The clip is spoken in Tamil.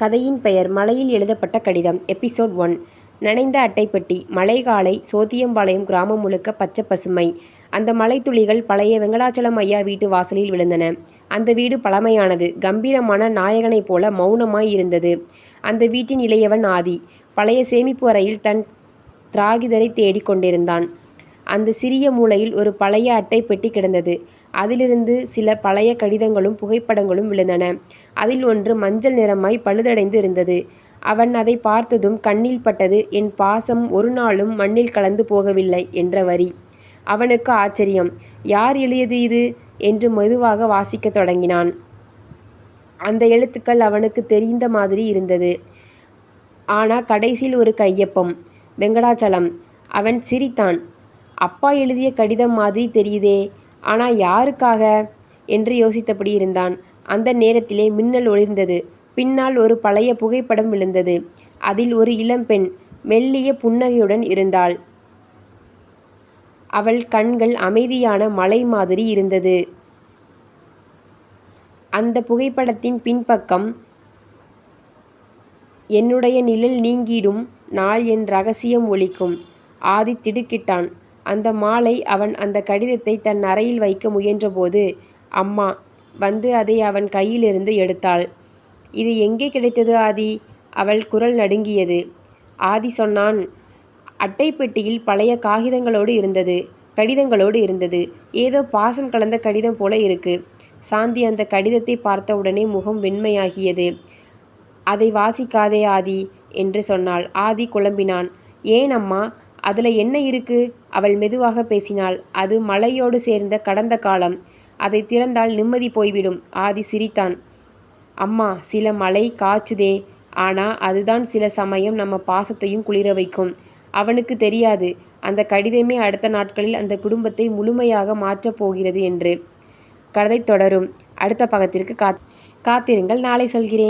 கதையின் பெயர் மலையில் எழுதப்பட்ட கடிதம் எபிசோட் ஒன். நனைந்த அட்டைப்பெட்டி காலை சோத்தியம்பாளையம் கிராமம் முழுக்க பச்சை பசுமை. அந்த மலைத்துளிகள் பழைய வெங்கடாச்சலம் ஐயா வீட்டு வாசலில் விழுந்தன. அந்த வீடு பழமையானது கம்பீரமான நாயகனைப் போல மௌனமாய் இருந்தது. அந்த வீட்டின் இளையவன் ஆதி. பழைய சேமிப்பு அறையில் தன் திராகிதரை தேடிக் கொண்டிருந்தான். அந்த சிறிய மூலையில் ஒரு பழைய அட்டை பெட்டி கிடந்தது. அதிலிருந்து சில பழைய கடிதங்களும் புகைப்படங்களும் விழுந்தன. அதில் ஒன்று மஞ்சள் நிறமாய் பழுதடைந்து இருந்தது. அவன் அதை பார்த்ததும் கண்ணில் பட்டது என் பாசம் ஒரு நாளும் மண்ணில் கலந்து போகவில்லை என்ற வரி. அவனுக்கு ஆச்சரியம். யார் எழுதியது இது? என்று மெதுவாக வாசிக்கத் தொடங்கினான். அந்த எழுத்துக்கள் அவனுக்கு தெரிந்த மாதிரி இருந்தது. ஆனால் கடைசியில் ஒரு கையொப்பம். வெங்கடாச்சலம். அவன் சிரித்தான். அப்பா எழுதிய கடிதம் மாதிரி தெரியுதே ஆனால் யாருக்காக? என்று யோசித்தபடி இருந்தான். அந்த நேரத்திலே மின்னல் ஒளிர்ந்தது. பின்னால் ஒரு பழைய புகைப்படம் விழுந்தது. அதில் ஒரு இளம்பெண் மெல்லிய புன்னகையுடன் இருந்தாள். அவள் கண்கள் அமைதியான மலை மாதிரி இருந்தது. அந்த புகைப்படத்தின் பின்பக்கம் என்னுடைய நிழல் நீங்கிடும் நாள் என் ரகசியம் ஒலிக்கும் ஆதி திடுக்கிட்டான். அந்த மாலை அவன் அந்த கடிதத்தை தன் அறையில் வைக்க முயன்றபோது அம்மா வந்து அதை அவன் கையிலிருந்து எடுத்தாள். இது எங்கே கிடைத்தது ஆதி? அவள் குரல் நடுங்கியது. ஆதி சொன்னான் அட்டைப்பெட்டியில் பழைய காகிதங்களோடு இருந்தது கடிதங்களோடு இருந்தது. ஏதோ பாசம் கலந்த கடிதம் போல இருக்கு. சாந்தி அந்த கடிதத்தை பார்த்தவுடனே முகம் வெண்மையாகியது. அதை வாசிக்காதே ஆதி என்று சொன்னாள். ஆதி குழம்பினான். ஏன் அம்மா? அதில் என்ன இருக்கு? அவள் மெதுவாக பேசினாள். அது மலையோடு சேர்ந்த கடந்த காலம். அதை திறந்தால் நிம்மதி போய்விடும். ஆதி சிரித்தான். அம்மா சில மலை காய்ச்சுதே. ஆனால் அதுதான் சில சமயம் நம்ம பாசத்தையும் குளிர வைக்கும். அவனுக்கு தெரியாது. அந்த கடிதமே அடுத்த நாட்களில் அந்த குடும்பத்தை முழுமையாக மாற்றப் போகிறது என்று. கதை தொடரும். அடுத்த பக்கத்திற்கு காத் காத்திருங்கள். நாளை சொல்கிறேன்.